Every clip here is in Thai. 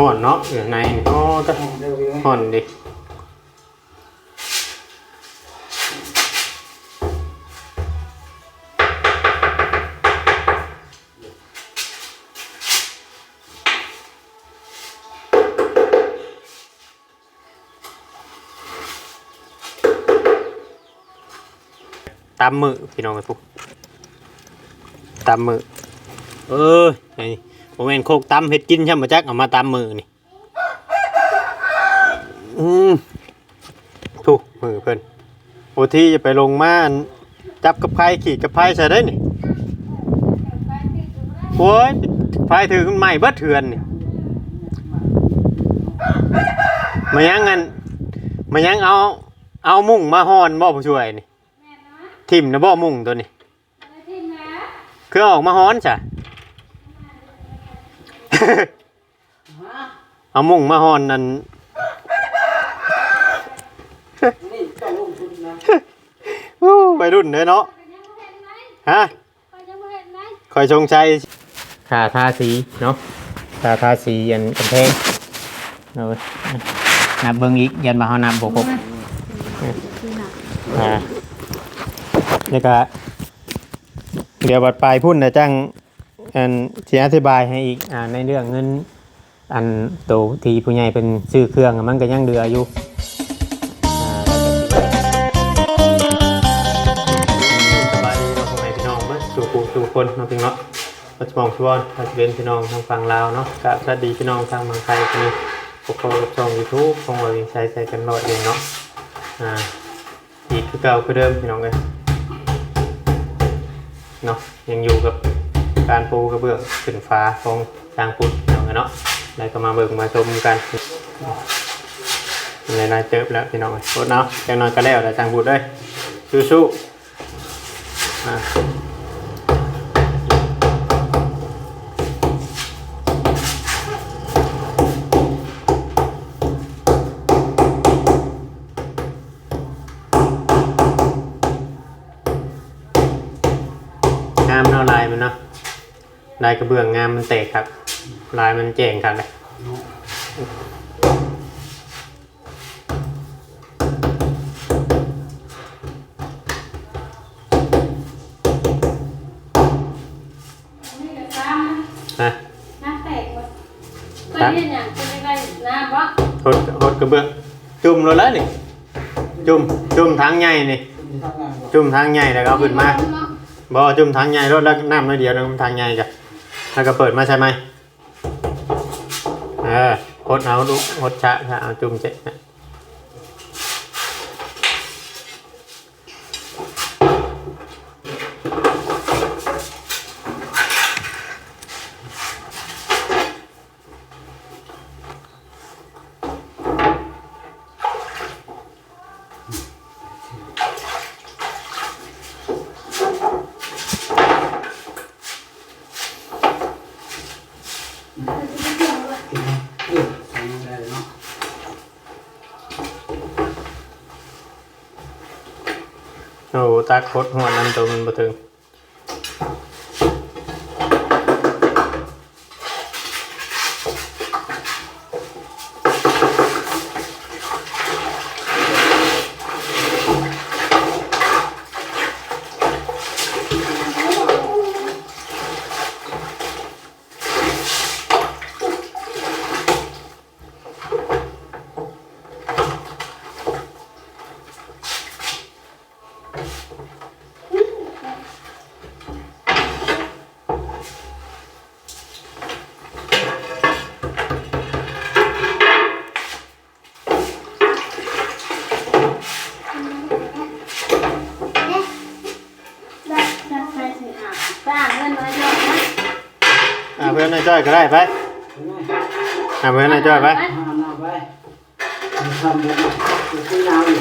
ห่อนเนาะอยู่ในนี่อ๋อตะเร็วๆห่อนดิตามมือพี่น้องไอ้พวกตามมือเออไอ้ ผมเห็นโคกตำเห็ดกินใช่ไหมจักเอามาตามมือนี่อืมถูกมือเพิ่นโอที่จะไปลงมาอันจับกับไพ่ขี่กับไพ่ใส่ได้นี่โอ้ยไพ่ถือขึ้นใหม่เบิดเถือนนี่มายังงันมายังเอา เอามุ่งมาฮอนบ่ผู้ช่วยนี่ทิมนะบ่มุ่งตัวนี้คือออกมาฮ้อนจ้ะ เอามุ่งมาฮอนนั่นนี่ต้องลงทุนนะอู้วัยรุ่นเลยเนาะฮะคอยชงชัยทาทาสีเนาะทาทาสียันกำแพงเอาไว้นับเบิ้งอีกยันมาเฮานับบวกบอ่านี่ก็เดี๋ยวบัดปลายพุ่นนะจัง อันที่อธิบายให้อีกอ่าในเรื่องเงิน อันโตที่ผู้ใหญ่เป็นซื้อเครื่องอะมันก็ยังเหลืออยู่สิสบายดีเราะพ่อแม่พี่น้องเมื่อสู่ผู้สู่คนเนาะพี่เนาะปัจจุบันพี่บอลปัจจุบันพี่น้องทางฝั่งลาวเนาะกับสวัสดีพี่น้องทางเมืองไทยคนนี้ปกครองรับชมยูทูบของเราเองใช้ใช้กันร้อยเองเนาะอ่าอีกคือเก่าคือเดิมพี่น้องเลยเนาะยังอยู่กับ การปูกระเบื้องขึ้นฟ้าของทางพุทธพี่น้องเลยเนาะแล้วก็มาเบิ่งมาชมกันเลยนายเจอแล้วพี่น้องเลยโคตรเนาะแค่นอนก็แล้วแต่ทางพุทธเลยสู้ๆอะงามเนาะลายมันเนาะ ลายกระเบื้องงามมันเตะครับ ลายมันเจ๋งครับเลยนะน้ำแตกหมดเคยเรียนอย่างเป็นยังไงน้ำวะหดหดกระเบื้องจุ่มเลยแล้วนี่จุ่มจุ่มทางใหญ่นี่คุณทำงานก่อนจุ่มทางใหญ่แล้วก็เอาขึ้นมาบ่จุ่มทางใหญ่รถแล้วน้ำน้อยเดียวแล้วมันทางใหญ่จ้ะ แล้วก็เปิดมาใช่ไหมเออโคตรเอาลูกโคตรชะชะเอาจุ่มเจ๊ะเออทำงานได้เนาะ โอ้โหตาโคตรหัวนั่นตัวมันบ่ถึงอ่าเพื่อนนาย จ้อยก็ได้ไปเห็นไหมอ่าเพื่อนนายจ้อยไปทำงานไปทำแบบนี้คุยยาวอยู่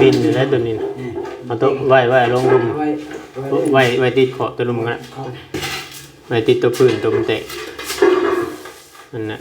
บินอยู่แล้วตัวนี้น่ะนี่เอาตัวไว้ไว้ลงลุมไว้ไว้ไว้ติดขอบตัวลุมกันนะเขาไว้ติดตัวพื้นตัวมันเตะนั่นน่ะ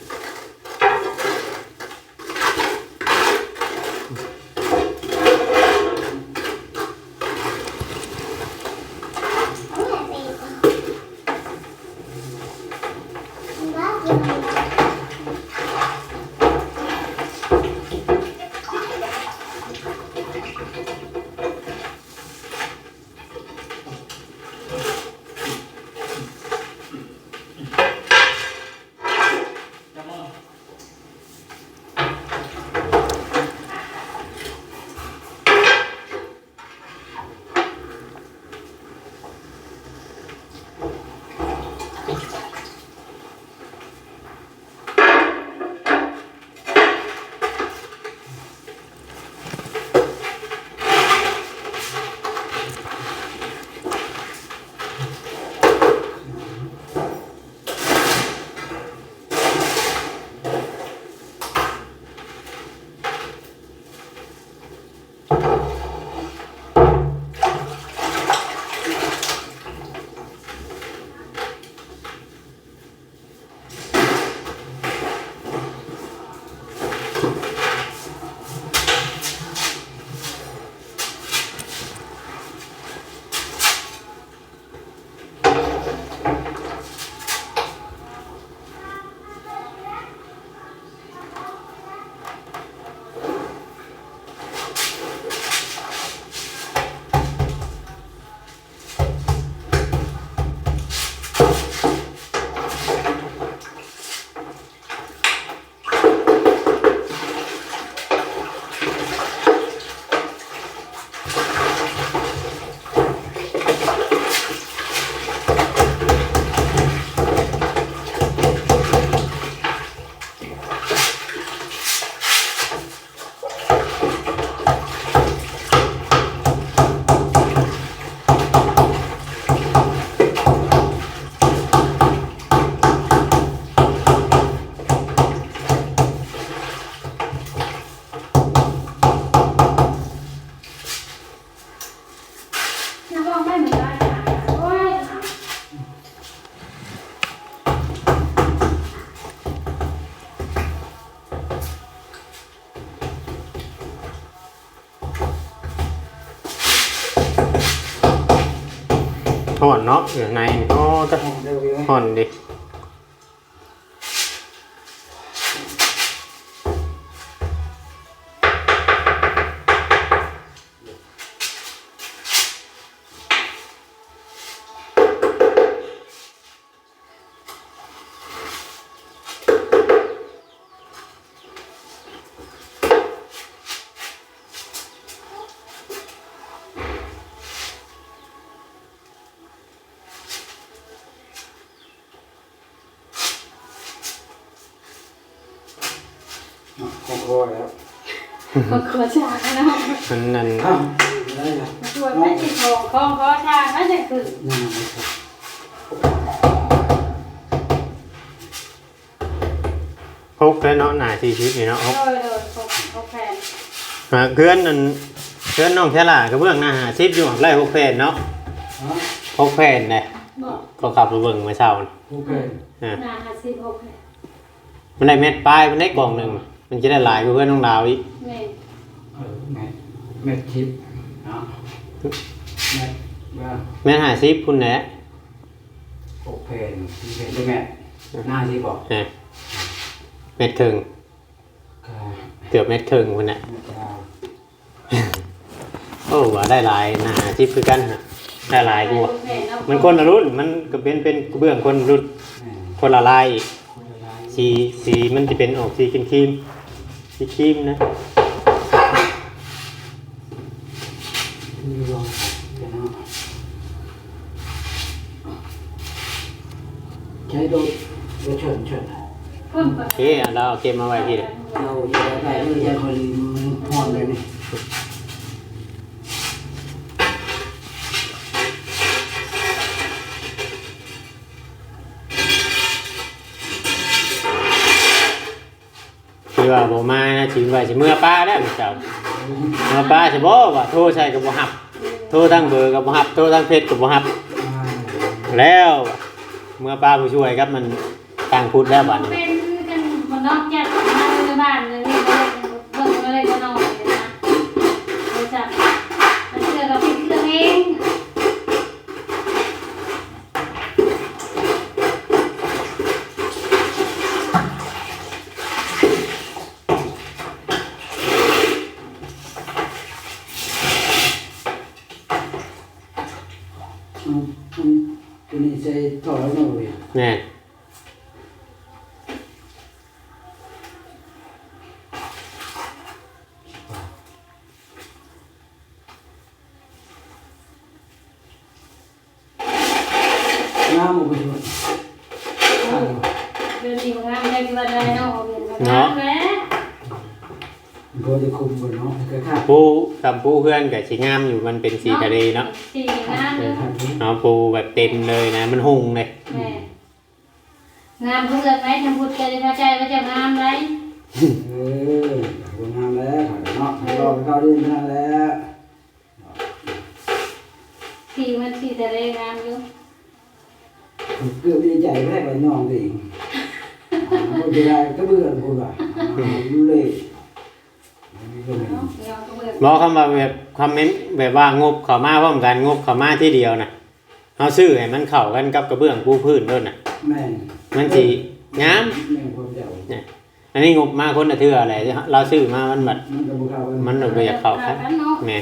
ห่อนเนาะอยู่ในนี่อ๋อจะห้องเดียวเลยห่อนดิ ของคอแล้วคนขอชาเนาะมันนั่นอ้าวได้ละช่วยไม่ติดของของขอชาไม่ใช่คือนั่นนะครับพกแล้วเนาะหน้าที่ชีวิตนี่เนาะพกโดยโดยเขาเขาแพนอ่าเพื่อนนั่นเพื่อนน้องแค่ล่ะก็เบื้องหน้าหาซิปอยู่ไล่หกแผ่นเนาะฮะหกแผ่นเลยบอกก็ขับไปเบิ่งมาเช้านี่โอเคอ่านาฮัสซี่หกแพนมันได้เม็ดปลายมันได้กล่องหนึ่ง มันจะได้หลายกว่าเพื่อนน้องดาวอีกแม่เออไงเม็ดทิพย์เนาะเม็ดว่าแม่นหาซิปคุณแหละโอเพนมีเพนด้วยแม่หน้าที่บอกอ่าเม็ดครึ่งค่ะเกือบเม็ดครึ่งคุณน่ะแม่ดาวโอ้ว่าได้หลายหน้าหาซิปคือกันฮะได้หลายกว่ามันคนละรุ่นมันก็เป็นเป็นกระเบื้องคนรุ่นแม่คนละลายอีกคนละลายสีสีมันจะเป็นออกสีครีมค รีมสีครีมนะใช้โดยโดยเฉินเฉินโอเคเราเอาเกมมาไว้ที่เดียวเราจะได้เรื่องคอลีมันพอนเลยนี่ คือว่า บ่มานะถึงว่าสิเมื่อป้าแล้วเจ้าเมื่อป้าสิบ่ว่าโทรใส่ก็บ่ฮับโทรทั้งเบอร์ก็บ่ฮับโทรทั้งเพจก็บ่ฮับแล้วเมื่อป้าผู้ช่วยครับมันต่างพูดแล้วบัดนี้เป็นกันคนนอกแยก น่อยแน่น้ำมันก็ช่วยเดือนนี้มันงามได้กี่วันได้เนาะเอาเงินมางามแหล้วมันก็จะคุมบนเนาะก็ค่ะผู้คำผู้เพื่อนกับสิงามอยู่มันเป็นสีทะเลเนาะสีงามเลยเนาะปูแบบเต็มเลยนะ มันหุ่งเลย แม่ งามเพื่อนไหมทำบุญใจเข้าใจว่าจะงามไหมเออคนงามแล้วเนาะรอไปเข้าดินนั่นแล้วสีมันสีทะเลงามอยู่เกือบดีใจแรกเลยน้องดิคนจะได้ก็เบื่อคนว่ะดูเลยมีคนหนึ่งเนาะยอมก็เบื่อบอกคำว่าแบบคอมเมนต์แบบว่างบเข้ามาพร้อมกันงบเข้ามาที่เดียวนะเอาซื้อให้มันเข้ากันกับกระเบื้องปูพื้นด้วยนะแม่ง มันสีงามแม่งคนเดียอันนี้งบมาคนละเทื่ออะไรเราซื้อมามันแบบมันก็บุนมันแบบอยากเข้าครับเนาะแหม่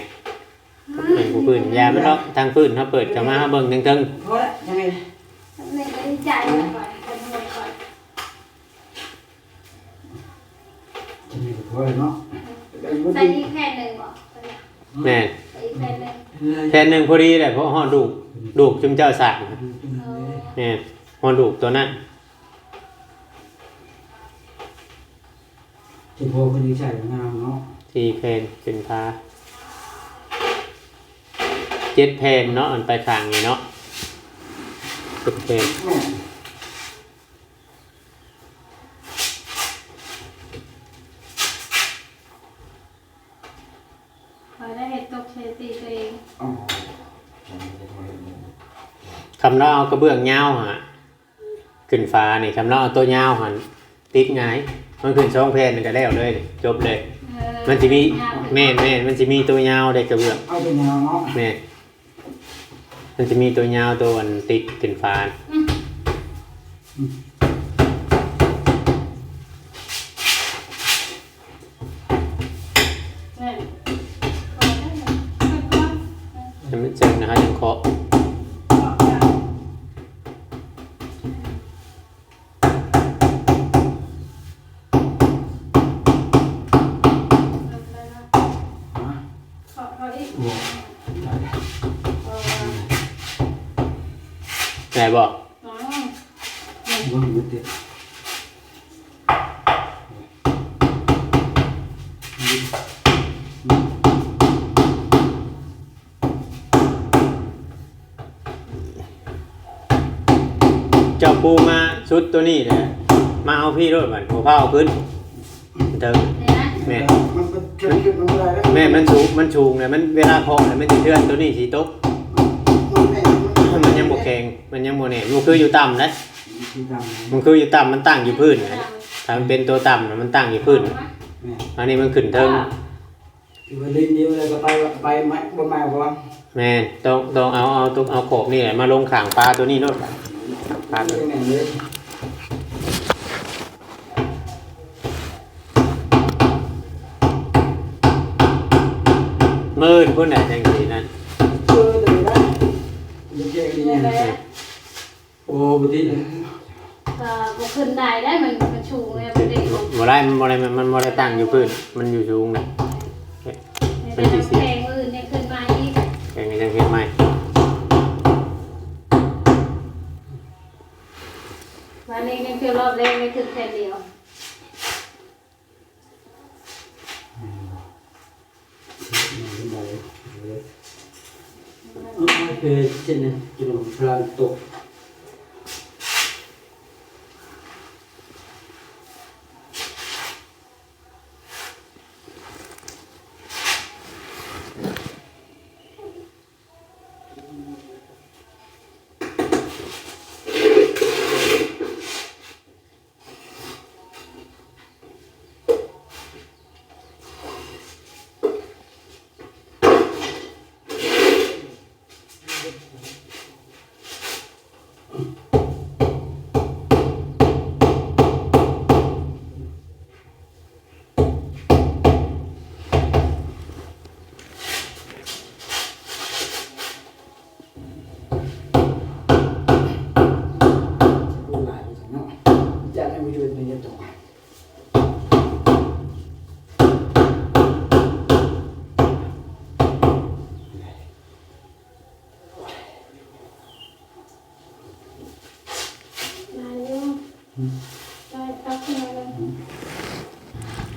เป็นปูพื้นยาไมันเนาะทางพื้นเขาเปิดเข้ามาเบิ่งทั้งทั้งใส่แค่หนึ่งบอกแน่แทนหนึ่งพอดีเลยเพราะห่อดูกดูกจุมเจ้าสากเนี่ยห่อดูกตัวนั้น ที่พอคนนี้ใส่งามเนาะที่เพนเป็นพาเจ็ดเพนเนาะอันไปทางนี่เนาะเจ็ดเพนแม่คอยได้เห็ดตกเชตีตัวเองอ๋อคำเนาเอากระเบื้องเงาฮะขึ้นฟ้านี่คำเนาเอาตัวเงาหันติดไงาย มันขึ้นช่องเพนก็ได้เอาเลยจบเลยเออมันจะมีแม่นแม่นมันจะมีตัวเงาได้กระเบื้องเอาเป็นยาวเนาะแม่นมันจะมีตัวยาวตัวอันติดขึ้นฟ้า อืม ไหนบอกอ๋อบ่มีติดอืมเจ้าปูมาชุดตัวนี้เลยมาเอาพี่รถมันหัวเผาเอาขึ้นเติมเนี่ยนะแม่ มันก็เกิดขึ้นมาได้แล้วแม่มันสูงมันชูงเนี่ยมันเวลาเคาะเนี่ยมันจะเทือนตัวนี้สีตกแม่มันยังบก แข็งมันยังโมเนี่ยมันคืออยู่ต่ำนะที่ดำมันคืออยู่ต่ำมันตั้งอยู่พื้นนะถ้ามันเป็นตัวต่ำน่ะมันตั้งอยู่พื้น แม่อันนี้มันขึ้นเทิงอยู่วันนี้เดียวเลยก็ไปไปไม้บนไม้ก่อนแม่ต้องต้องเอาเอาตัวเอาขอบนี่แหละมาลงข่างปลาตัวนี้โนู่นปลาตัวแม่เลยมื่นพุ่นไหนจังสีนั้น แจ้งดีเนี่ยแหละโอ้บุตรีก็บ่ขึ้นได้ได้มันมันชูไงบ่ได้ลงบ่ได้มันบ่ได้มันมันบ่ได้ตั้งอยู่พื้นมันอยู่สูงนะในน้ำแข็งมือเนี่ยขึ้นมาอีกแข่งกันจังเห็นไหมวันนี้เนี่ยคือรอบแรกนี่คือแค่เดียว โอเคเช่นนี้กิ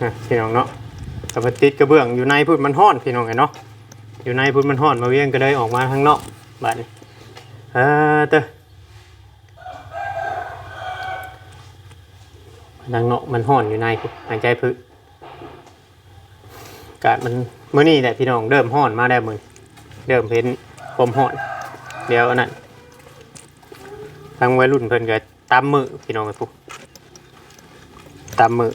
นะพี่น้องเนาะกับมันติดกระเบื้องอยู่ในพุ่นมันห้อนพี่น้องไงเนาะ อยู่ในพุ่นมันห้อนมาเวียงก็เลยออกมาข้างนอกบัดนี้เออเตอดังเนาะมันห้อนอยู่ในพุ่นหายใจพึ่อากาศมันเมื้อนี้แหละพี่น้องเริ่มห้อนมาแล้วมื้อนเริ่มเห็นความห้อน เดี๋ยวอันนั้นทางวัยรุ่นเพิ่นก็ ตามมือพี่น้องไอ้พวกตามมือ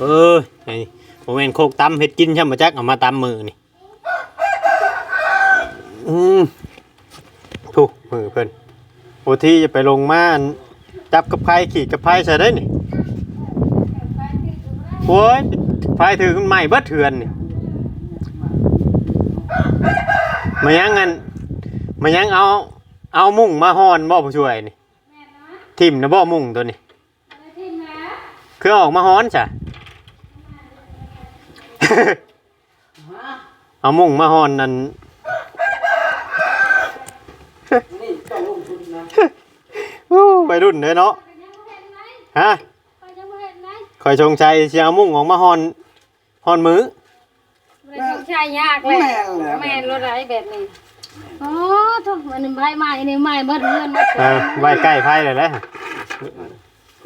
เออไอ้ผมเห็นโคกตำเห็ดกินใช่ไหมจักเอามาตำมือนี่อืมถูกมือเพิ่นโอที่จะไปลงมานจับกับไพ่ขี่กับไพ่ใช่ได้นี่โอ้ยไพ่ถือขึ้นใหม่เบิดเถือนนี่มายังงันมายังเอา เอามุ่งมาฮอนบ่ผู้ช่วยนี่ ทิมนะบ่มุ่งตัวนี่คือออกมาฮ้อนจ้ะเอามุ่งมาฮ้อนนั่นไปรุ่นเลยเนาะฮะคอยชงชัยเชียเอามุ่งออกมาฮอนฮอนมือไม่ต้องช้ยยากเลยแม่ละแม่นรถไรแบบนี้ โอ้ทุกมันใบไม้นี่ไม้เบิดเรือนเบิดเออไว้ใกล้ไพ่เลยแหละ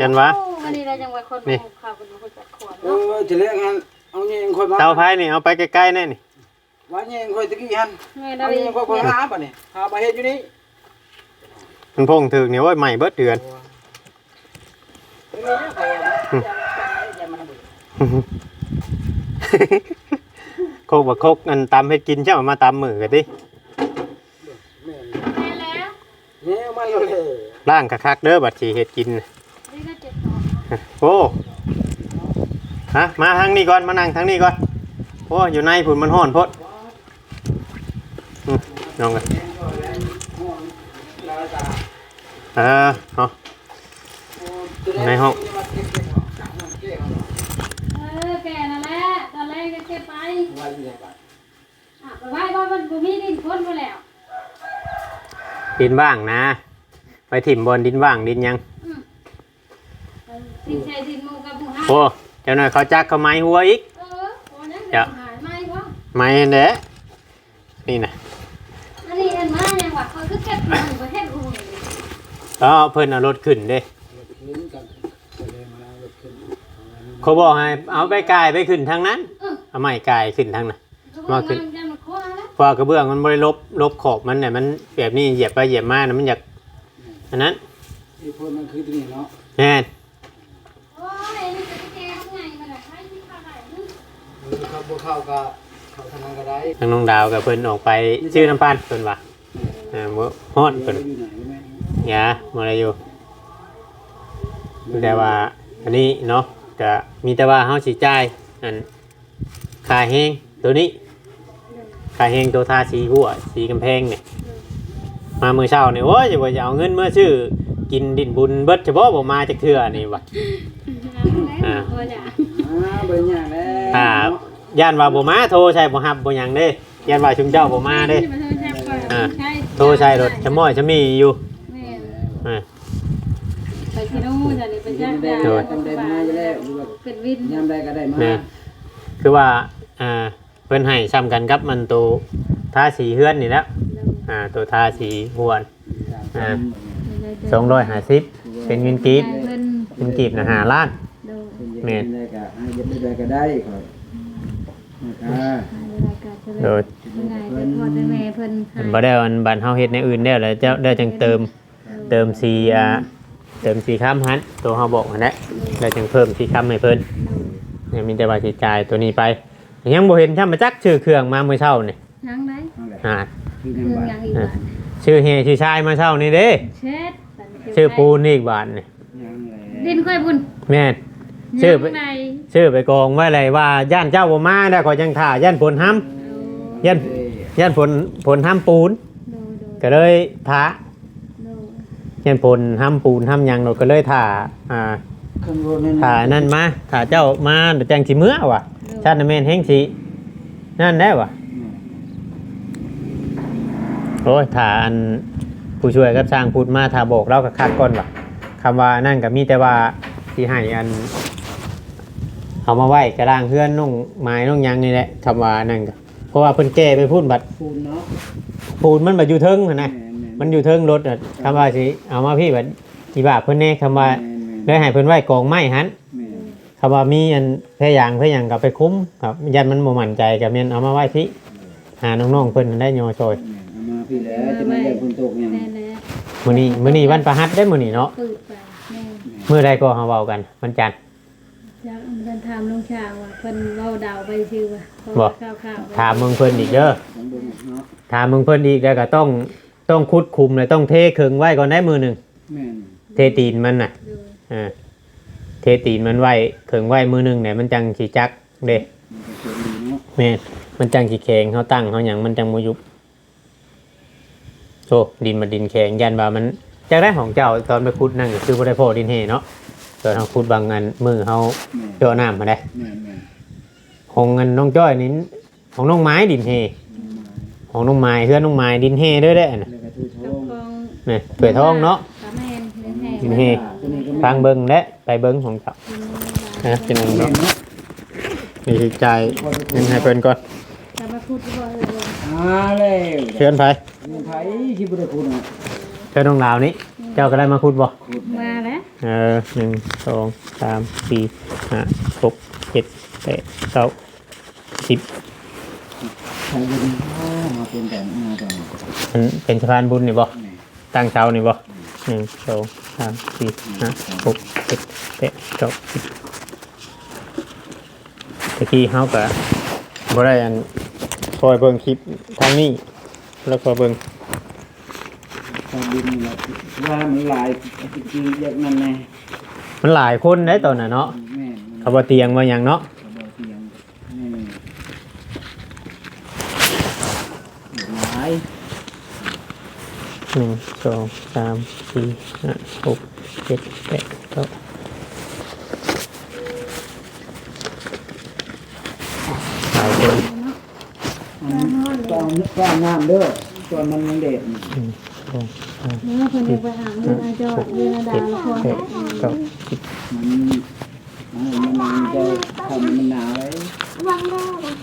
ยันวะ โอ้วันนี้เราจังว่าคนนี่มาข้าวเป็นคนจัดขวดเอเนาะอจะเลี้ยงฮันเอาเนี่ยยังคอยมาเตาไพ่นี่เอาไปใกล้ๆแน่นี่ว่าเนี่ยยังคอยตะกี้ฮันแม่เอาเราเนี่ยยังคอยคอยหาป่ะเนี่ยหามาเฮ็ดอยู่นี่มันพงถึกเนี่ยว่าใหม่เบิดเดือนไม่มีนะคอยอย่ามาทำบุญโคกบักโคกอันตำให้กินใช่ไหมมาตำมือกันดิ แม่น แม่ มาอยู่เลยล่างคักๆเด้อบัดสิเฮ็ดกินนี่ก็เจ็บท้องโอ้ฮะมาทางนี้ก่อน มานั่งทางนี้ก่อนโอ้อยู่ในผุนมันห้อนพดอืมน้องกันเออเอาในห้องเออแก่นั่นแหละตอนแรกก็เก็บไปว่าอยู่ไหนบ้างอะไปไว้ว่ามันบ่มีดินพ้นมาแล้ว ดินว่างนะ ไปถิ่มบนดินว่างดินยังอืมดินใช้ดินหมูกับหมูห้าโอ้เจ้าหน่อยเขาจักเขาไม้หัวอีก เออโอ้นั่นจ้ะหายไหมวะไม้เด้นี่นะอันนี้อันมายังวะเขาคือเก็บมันประเทศอื่นอ๋อเพิ่นเอารถขึ้นเด้ลิ้นกันแสดงมาแล้วขึ้นเขาบอกให้เอาไปกายไปขึ้นทางนั้น เออเอาไม้กายขึ้นทางนั้น เขาบอกว่ามันจะมาโค้งแล้ว เพราะว่ากระเบื้องมันบริลบลบขอบมันเนี่ยมันแบบนี้เหยียบไปเหยียบมานะมันอยากอันนั้นที่พูดมันคือที่นี่เนาะแน่นโอ้ยนี่จะไปแก้ไงมันอะใช้ที่ข้าวไหนนึงเขาบ่เข้าก็เข้าทางนั้นก็ได้ทางน้องดาวกับเพิ่นออกไปชื่อน้ำปานเพิ่นว่าเออบ่ฮ้อนเพิ่นอยู่ไหนแม่อย่าบ่ได้อยู่ แต่ว่าอันนี้เนาะก็มีแต่ว่าเฮาสิจ่ายอันค่าแฮงตัวนี้ค่าแฮงตัวทาสีหัวสีกำแพงเนี่ยมามื้อเช้านี่โอ้ยจะว่าจะเอาเงินเมื่อซื้อกินดินบุญเบิดเฉพาะบ่มาจักเทื่อนี่ว่ะอ่าตัวจ้ะอ่าเบิ่งอย่างแล้วอ่าย่านว่าบ่มาโทรใช่บ่ฮับบ่หยังเด้ย่านว่าชุมเจ้าบ่มาเด้อ่าโทรใช้รถชะม้อยชะมีอยู่อ่าไปที่นู่นจะนี่ไปจ้างได้ยาโดยต้องได้มาอยู่แล้วหรือว่าเป็นวินยามใดก็ได้มาแม่คือว่าอ่า เพิ่นให้ซ้ำกันกับมันตัวทาสีเฮือนนี่แหล้วอ่าตัวทาสีหวนอ่า250เป็นเงินกีบเพิ่นเงินกีบนะ5ล้าน โดยแม่นได้ก็ให้ยับได้ก็ได้ขออ่ารายการเฉลโดยยเพิ่นไงแต่พ่อแต่แม่เพิ่นเพิ่นบ่ได้อันบันเฮาเฮ็ดในอื่นแล้วแล้วเจ้าได้จังเติมเติมสีอ่าเติมสีค้ำหันตัวเฮาบอกนั่นแหละแล้วจังเพิ่มสีค้ำให้เพิ่นยังมีแต่ว่าสิจ่ายตัวนี้ไป ยังบ่เห็นช่างมาจักชื่อเครื่องมาเมื่อเช้านี่ยังไงนั่นแหละอ่าคือเรื่ยังองบายังอีกบาทชื่อเฮชื่อชายมาเช้านี่เด้เช็ดชื่อปูนอีกบาทนี่ยังแหละดินค่อยบุญแม่น ชื่อ ยังไงชื่อไปกองไว้เลยว่าย่านเจ้าบ่มาได้ขอยจังท่าย่านผลห้ำย่านย่านผลผลห้ำปูน โดยโดยก็เลยท่าโดยย่านผลห้ำปูนห้ำหยังเราก็เลยท่าอ่าข้างบนนั่นท่านั่นมาท่าเจ้ามาเดี๋ยวจังสิเมื่อว่ะ ชาติแม่นแห่งสินั่นได้ว่ะโอ้ยถ้าอันผู้ช่วยกับสร้างพูดมาถ้าบอกเราก็คัดก่อนว่ะคำว่านั่นก็มีแต่ว่าที่ให้อันเอามาไว้กระด้างเพื่อนนุ่งไม้นุ่งหยังนี่แหละคำว่านั่นก็เพราะว่าเพิ่นแก้ไปพูดบัดปูนเนาะปูนมันบัดอยู่เทิงหั่นนะแม่นๆมันอยู่เทิงรถน่ะคำว่าสิเอามาพี่บัดอีบาเพิ่นแน่คำว่าแม่นๆได้ให้เพิ่นไว้กองไม้หันแม่นคำว่ามีอันแพรยางแพรยางก็ไปคุ้มครับยันมันบ่มั่นใจก็แม่นเอามาไว้พี่หาน้องๆเพิ่นได้ยอซอยๆเอามาพี่แล้วจะไม่ได้ฝนตกยังแน่แน่มื้อนี้มื้อนี้วันประหัสได้อมื้อนี้เนาะปืดไปแน่มื้อใดก็เฮาเว้ากันวันจันทร์ อยากเดินทางลงชางว่าเพิ่นเว้าดาวไปชื่อว่าเพราะบ่ว่าข้าวๆถามมึงเพิ่นอีกเด้อของเบิ่งเนาะถามมึงเพิ่นอีกแล้วก็ต้องต้องคุดคุมเลยต้องเทเครื่องไว้ก่อนได้มือหนึงแม่นเทตีนมันน่ะ โดย อ่า เทตีนมันไว้เครื่องไว้มือหนึงเนี่ยมันจังสิจักเด้มันก็สวยดีเนาะแม่นมันจังสิแข็งเฮาตั้งเฮาหยังมันจังบ่ยุบโอ้ดินมันดินแข็งยันว่ามันจักได้ของเจ้าตอนไปขุดนั่นก็คือบ่ได้พอดินเฮเนาะตอนเฮาขุดบางอันมือเฮาแม่นเจาะน้ำมาได้แม่นแม่นของเงินน้องจ้อยนี่ของน้องไม้ดินเฮของน้องไม้เฮือนน้องไม้ดินเฮเด้อเด้อน่ะแล้วก็ทูทกัอบงกอง นี่เปิดท้องเนาะ นเฮตัวนี้ก็ฟังเบิ้งและไปเบิ้งของเขากินนะเป็นแม่เนาะนเนาะมีใจายเงินให้เพิ่นก่อนจะมาพูดบ่เอออ่าแล้วเชิญไปมีไผที่บ่ได้พูดเนาะเชิญน้องลาวนี้เจ้าก็ได้มาคุดบ่พูดมาแล้วเออหนึ่งสองสามสี่ห้าหกเจ็ดแปดเก้าสิบใครบ่ดีอ้อมาเป็นแต่มาตอนนี้มันเป็นสะพานบุญนี่บ่แม่ตั้งเสานี่บ่ หนึ่งสองสามสี่ห้าหกเจ็ดแปดเก้าสิบตะกี้เฮาก็บ่ได้อันคอยเบิ่งคลิปทางนี้ แล้วก็เบิ่งตอนดินแบบว่ามันหลายจริงๆอย่างนั้นไงมันหลายคนได้ตอนน่ะเนาะแม่มัน เขาบ่เตียงว่าหยังเนาะ กระบอกเสียงแม่หลาย หนึ่งสองสามสี่ห้าหกเจ็ดแปดเก้าหายคนมันตอนก้อนน้ำเด้อตอนมันยังเด็ดหนึ่งสองสามเมื่อคนจะไปหาเงินอาจอดเงินดาเจ็ดละคนแปดเก้าสิบมันมันมันจะทำมันหนาวเลย วางได้เลย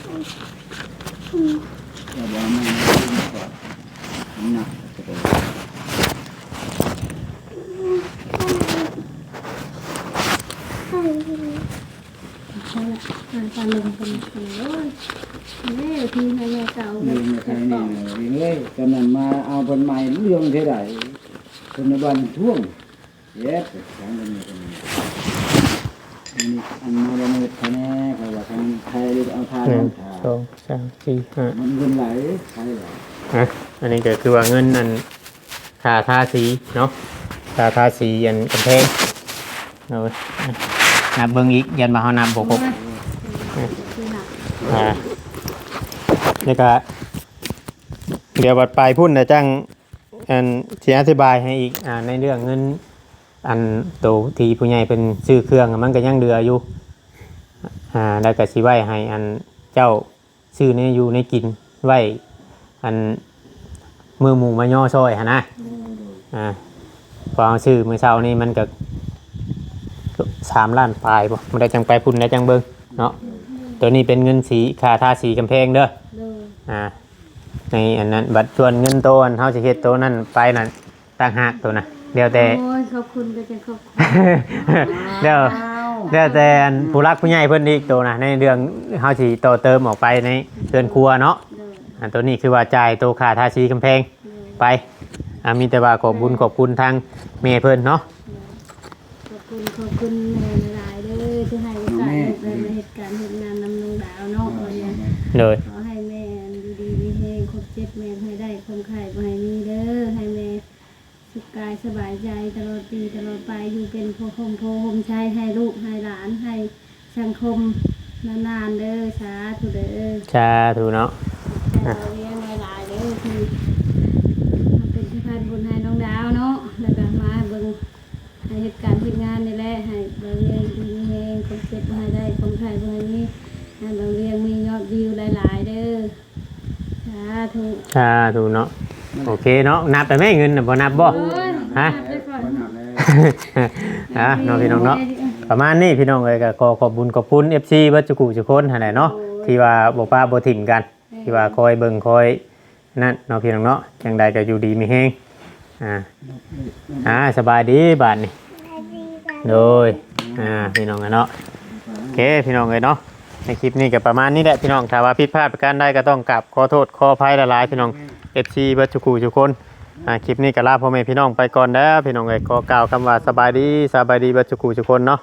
แต่ว่ามันก่อนมันหนักจะไป ให้ ใช่ละงานการลงเป็นคนโอ้ยแม่ทีให้แม่เก่า เรื่องไม่ใช่เนี่ยเรื่อยๆกันนั้น มาเอาเป็นใหม่เรื่องเท่าไหร่คนในบ้านท่วงเย็ดแข็งเป็นอย่างนี้อันนี้อันมาละเมิดคะแนนเขาว่าทางไทยเอาทางหนึ่งทางสองสามสี่ห้ามันเงินไหลใช่เหรอฮะอันนี้ก็คือว่าเงินอันค่าทาสีเนาะค่าทาสีอันกำแพงเอานับเบิ่งอีกยันมาเฮานับบ่ครบกอ่านี่ก็ เดี๋ยวบัดไปพุ่นนะจังอันสิอธิบายให้อีกอ่าในเรื่องเงิน อันโตที่ผู้ใหญ่เป็นซื้อเครื่องอะมันก็ยังเดืออยู่อ่าแล้วก็สิไว้ให้อันเจ้าซื้อในอยู่ในกินไว้อันมือหมูมาย่อซอยหนนะอ่าพอเอาซื้อมือเช้านี่มันก็สามล้านปลายบ่มันได้จังไปพุ่นได้จังเบิ่งเนาะตัวนี้เป็นเงินสีค่าทาสีกำแพงเด้อเลยอ่า ในอันนั้นบัตรส่วนเงินโตอันเฮาสิเฮ็ดโตวนั้นไปนั่นต่างหากตัวน่ะเดี๋ยวแต่ โอ้ยขอบคุณก็จะขอบคุณเดี๋ยวเดี๋ยวแต่อันผู้รักผู้ใหญ่เพิ่นอีกตัวน่ะในเรื่องเฮาสิต่อเติมออกไปในเรือนครัวเนาะเลยอันตัวนี้คือว่าจ่ายตัวค่าทาสีกำแพงเลยไปอ่ามีแต่ว่าขอบคุญขอบคุณทางแม่เพิ่นเนาะขอบคุณขอบคุณแม่หลายๆเด้อที่ให้โอกาสในเหตุการณ์เหตุงานนำนงดาวเนาะวันนี้เลยขอให้แม่อยู่ดีมีแห้งครบเจ็ดแม่ให้ได้คงไข่บ่ให้มีเด้อให้แม่สุข กายสบายใจตลอดปีตลอดไปอยู่เป็นโพคมโพคมชัยให้ลูกให้หลานให้สังคมนานๆเด้อสาธุเด้อชาถูเนาะให้เราเลี้ยงหลายๆเด้อที่มาเป็นที่พันบุญให้น้องดาวเนาะแล้วก็มาเบิ่งให้เหตุการณ์เหตุงานนี่แหละให้เราเลี้ยงดีมีแห้งคงเจ็บบ่ให้ได้คงไข่บ่ให้มีให้เราเลี้ยงมียอดวิวหลายๆเด้อสาธุ ชาถูเนาะ โอเคเนาะนับแต่แม่เงินน่ะบ่นับบ่ฮะ อะน้องพี่น้องเนาะประมาณนี้พี่น้องเลยก็ขอขอบบุญขอบคุณ FC เบัจจุกุจุกคนหั่นแหละเนาะที่ว่าบ่ป้าบ่ถิ่มกัน ที่ว่าคอยเบิ่งคอยนั่นเนาะพี่น้องเนาะจังใดก็อยู่ดีมีแฮงอ่าอ่าสบายดีบาดนี้โดยอ่าพี่น้องกันเนาะโอเคพี่น้องเลยเนาะในคลิปนี้ก็ประมาณนี้แหละพี่น้องถ้าว่าผิดพลาดประการใดก็ต้องกราบขอโทษขออภัยหลายๆพี่น้อง FC เบัจจุกุจุกคนอ่าคลิปนี้ก็ลาพ่อแม่พี่น้องไปก่อนแล้วพี่น้องเอ้ยขอกล่าวคำว่าสบายดีสบายดีเบัจจุกุจุกคนเนาะ